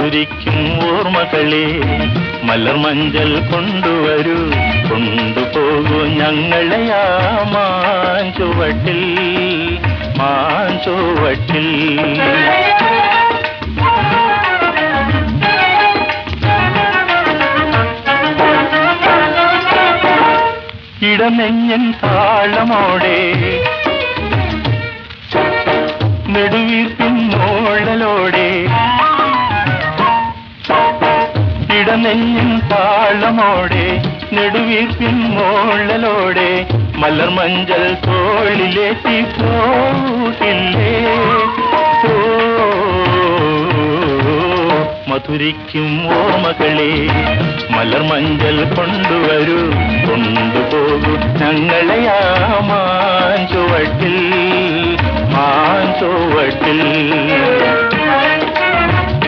മധുരിക്കും ഓർമ്മകളെ മലർമഞ്ചൽ കൊണ്ടുവരൂ. കൊണ്ടുപോകൂ ഞങ്ങളെ മാഞ്ചുവട്ടിൽ മാഞ്ചുവട്ടിൽ ഇടനെഞ്ഞൻ താളമോടെ നെടുവീർപ്പിൻ മോളലോടെ ഇടനെഞ്ഞിൻ താളമോടെ നെടുവീർപ്പിൻ മോളലോടെ മലർമഞ്ചൽ തോളിലേറ്റി പോകില്ലേ ഓ മധുരിക്കും മലർ മഞ്ചൽ കൊണ്ടുവരൂ കൊണ്ടുപോകൂ. ഞങ്ങളെയാ മാഞ്ചുവട്ടിൽ മാഞ്ചുവട്ടിൽ